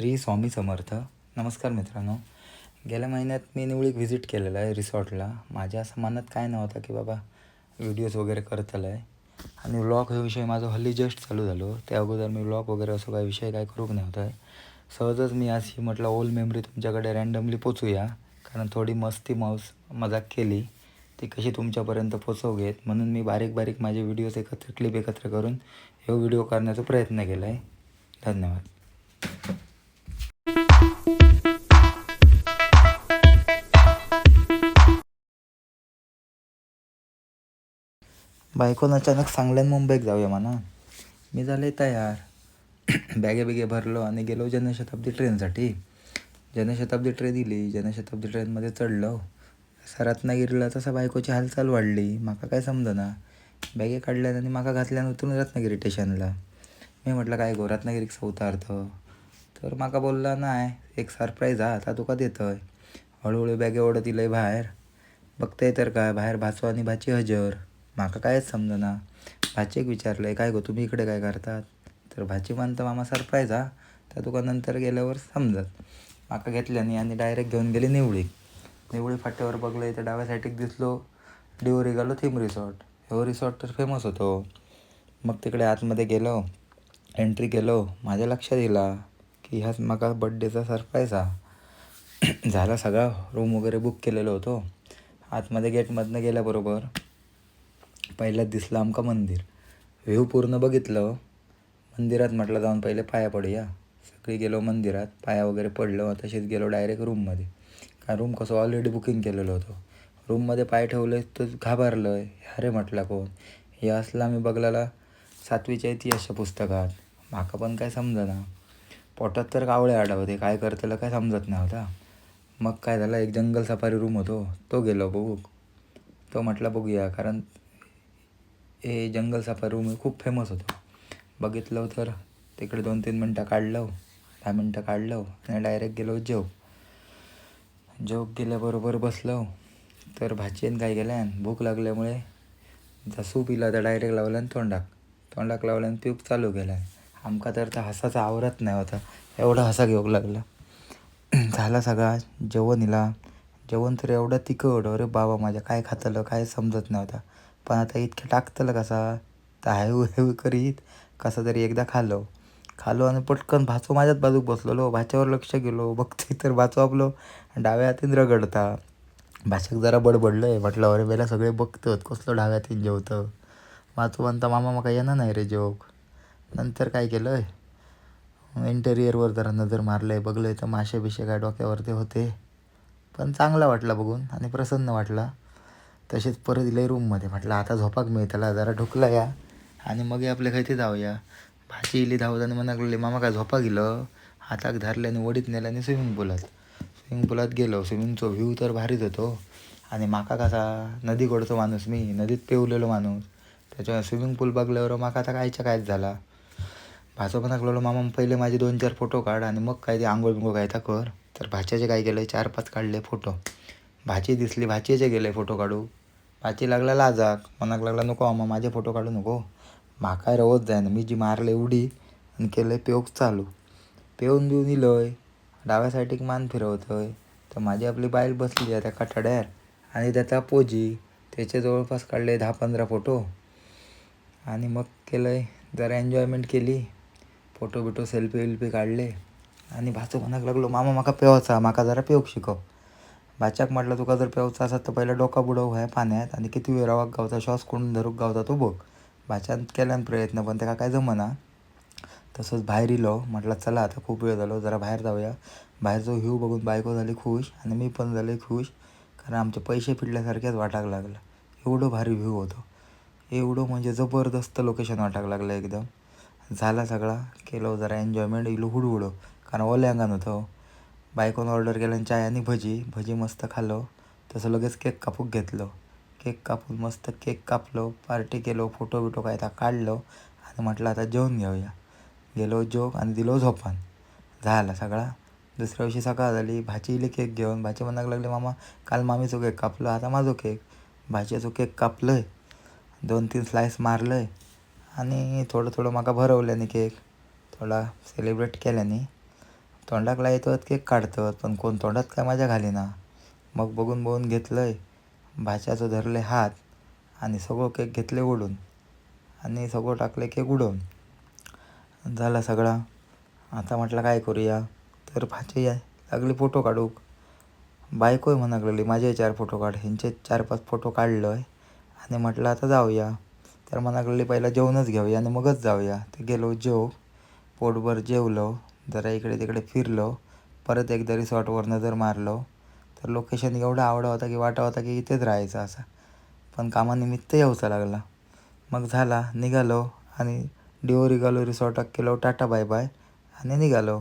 श्री स्वामी समर्थ. नमस्कार मित्रांनो. गेल्या महिन्यात मी निवळीक व्हिजिट केलेलं आहे रिसॉर्टला. माझ्या असं मनात काय नव्हतं की बाबा व्हिडिओज वगैरे करतलं आहे आणि व्लॉग हा विषय माझा हल्ली जस्ट चालू झालो. त्या अगोदर मी व्लॉग वगैरे असं काय विषय काय करूक नव्हतं. आहे सहजच मी आज ही म्हटलं ओल्ड मेमरी तुमच्याकडे रँडमली पोचूया. कारण थोडी मस्ती माऊस मजाक केली. ती कशी तुमच्यापर्यंत पोचवगेत? म्हणून मी बारीक बारीक माझे व्हिडिओज एकत्र क्लिप एकत्र करून हे व्हिडिओ करण्याचा प्रयत्न केला आहे धन्यवाद. बायकोन अचानक सांगल्यान मुंबईत जाऊया म्हणा. मी झाले तयार. बॅगे बिगे भरलो आणि गेलो जनशताब्दी ट्रेनसाठी. जनशताब्दी ट्रेन दिली जनशताब्दी ट्रेनमध्ये चढलो. तसा रत्नागिरीला तसा बायकोची हालचाल वाढली. माका काय समजना? बॅगे काढल्यान आणि माका घातल्यान उतरून रत्नागिरी स्टेशनला. मी म्हटलं काय गो रत्नागिरीक उतारतो तर माका बोलला नाही एक सरप्राईज हा आता तुका देतोय. हळूहळू बॅगे ओढत इलंय बाहेर. बघताय तर काय बाहेर भाचो आणि भाची हजर. माका कायच समजना? भाचेक विचारलंय काय गो तुम्ही इकडे काय करतात? तर भाची म्हणता मामा सरप्राईज हा. त्या तुका नंतर गेल्यावर समजत. माका घेतल्याने आणि डायरेक्ट घेऊन गेली निवळी निवळी फाट्यावर बघलं तर डाव्या साईडीक दिसलो. डिओरी गेलो थीम रिसॉर्ट. हो रिसॉर्ट तर फेमस होतो. मग तिकडे आतमध्ये गेलो. एंट्री केलो. माझ्या लक्षात येला की ह्याच माका बड्डेचा सरप्राईज हा. झाला सगळा. रूम वगैरे बुक केलेलो होतो. आतमध्ये गेटमधनं गेल्याबरोबर पहिल्याच दिसलं आमका मंदिर. व्ह्यू पूर्ण बघितलं मंदिरात म्हटलं जाऊन पहिले पाया पडूया. सगळी गेलो मंदिरात पाया वगैरे पडलो तसेच गेलो डायरेक्ट रूममध्ये कारण रूम कसं ऑलरेडी बुकिंग केलेलं होतं. रूममध्ये पाय ठेवले तर घाबरलं आहे अरे म्हटला कोण? हे असलं आम्ही बघलेला सातवीच्या इतिहासच्या पुस्तकात. माका पण काय समजना. पोटात तर कावळे आडवते काय करतेला काय समजत नव्हता मग काय झालं? एक जंगल सफारी रूम होतो. तो गेलो बघू तो म्हटला बघूया. कारण हे जंगल सफारी रूम खूप फेमस होतो. बघितलं तर तिकडे दोन तीन मिनटं काढलं दहा मिनटं काढलं आणि डायरेक्ट गेलो जेव. जेव गेल्याबरोबर बसलो. तर भाचीन काय केल्यान भूक लागल्यामुळे जा सूप इला तर डायरेक्ट लावल्यान तोंडाक. तोंडाक लावल्यान पिऊक चालू केल्यान आमका तर त्या हसाचा आवरत नाही होता. एवढा हसा घेऊक लागला. झाला सगळा जेवण इला जेवण तर एवढं तिखट अरे बाबा माझ्या काय खातलं काय समजत नव्हता. पण आता इतकं टाकतलं कसा? तर हळू हळू करीत. कसं तरी एकदा खाल्लो. खालो आणि पटकन भाचो माझ्याच बाजूक बसलेलो. भाच्यावर लक्ष गेलो. बघते तर भाचो आपलो डाव्या हातीन रगडता. भाषेक जरा बडबडलं आहे म्हटलं अरे बेला सगळे बघतात. कसलं डाव्या हातीन जेवतं वाचू म्हणता मामा मका येणार नाही रे जेवक. नंतर काय केलं आहे इंटेरियरवर जरा नजर मारलं आहे बघलं तर मासे बिशे काय डोक्यावरती होते. पण चांगला वाटला बघून आणि प्रसन्न वाटला. तसेच परत दिलं रूममध्ये म्हटलं आता झोपाक मिळतला जरा ढुकला या आणि मग आपल्या खायचे जाऊया भाजी इली धावताना आणि म्हणा लागले मामा काय झोपा गेलं? हाताक धरले आणि वडीत नेलं आणि स्विमिंग पूलात स्विमिंग पूलात गेलो स्विमिंगचो व्ह्यू तर भारीच होतो. आणि माका कसा नदी गोडचो माणूस मी नदीत पेवलेलो माणूस. त्याच्यामुळे स्विमिंग पूल बघल्यावर माका आता कायच्या कायच झाला. भाचो पण लागलो मामा पहिले माझे दोन चार फोटो काढ आणि मग काय ते आंघोळ बिंगोळ काय कर. तर भाच्याचे काय केलं चार पाच काढले फोटो भाची दिसली भाचीचे गेले फोटो काढू. भाची लागला लाजाक मनाक लागला नको मामा माझे फोटो काढू नको. माका रवत जाय ना मी जी मारले उडी आणि केलं पेवक चालू. पेवून बिवून इलोय डाव्या साईडीक मान फिरवतोय तर माझी आपली बायल बसली आहे त्या कठाड्यार आणि त्याचा पोजी त्याचे जवळपास काढले दहा पंधरा फोटो. आणि मग केलं आहे जरा एन्जॉयमेंट केली फोटो बिटो सेल्फी वेल्फी काढले आणि भाचो म्हणाक लागलो मामा माका पेवचा माका जरा पेवक शिकव भाच्याक म्हटलं तुका जर पेवचा असा तर पहिला डोका बुडव हाय पाण्यात आणि किती वेळ रावाक गावता श्वास कोण धरूक गावता तो बघ. भाच्यान केल्यान प्रयत्न पण त्याला काय जमना. तसंच बाहेर इलो म्हटलं चला आता खूप वेळ झालो जरा बाहेर जाऊया. बाहेरचा ह्यू बघून बायको झाली खुश आणि मी पण झाले खुश कारण आमचे पैसे फिटल्यासारख्याच वाटाक लागलं. एवढं भारी व्ह्यू होतो. एवढं म्हणजे जबरदस्त लोकेशन वाटाक लागलं एकदम. झाला सगळा केलो जरा एन्जॉयमेंट इलो हुडहुडो कारण ओल्या अंगान होतं. बायकोन ऑर्डर केल्यान चाय आणि भजी भजी मस्त खाल्लो. तसं लगेच केक कापूक घेतलो. केक कापून मस्त केक कापलो पार्टी केलो फोटो बिटो काय आता काढलो. आणि म्हटलं आता जेवून घेऊया. गेलो जोक आणि दिलो झोपान. झाला सगळा. दुसऱ्या दिवशी सकाळ झाली. भाची इली केक घेऊन. भाची म्हणाक लागली मामा काल मामीचो केक कापलो आता माझो केक. भाचीचो केक कापलो आहे दोन तीन स्लायस मारलं आहे आणि थोडं थोडं म्हाका भरवल्याने केक. थोडा सेलिब्रेट केल्याने. तोंडाक लायतात केक काढतात पण कोण तोंडात काय मजा घालीना? मग बघून बघून घेतलंय भाच्याचं धरले हात आणि सगळं केक घेतले ओढून आणि सगळं टाकले केक उडवून झाला सगळा. आता म्हटलं काय करूया? तर भाची या लागली फोटो काढूक. बायकोय म्हणाक लागली माझे चार फोटो काढ ह्यांचे चार पाच फोटो काढलोय आणि म्हटलं आता जाऊया. तर म्हणाक लागली पहिला जेवणच घेऊया आणि मगच जाऊया. तर गेलो जेव पोटभर जेवलो. जरा इकडे तिकडे फिरलो. परत एकदा रिसॉर्टवर नजर मारलो तर लोकेशन एवढं आवडा होता की वाटा होता की इथेच राहायचं असा. पण कामानिमित्त यावचा लागला. मग झाला निघालो आणि डिओ रिगालो रिसॉर्ट केलो टाटा बाय बाय आणि निघालो.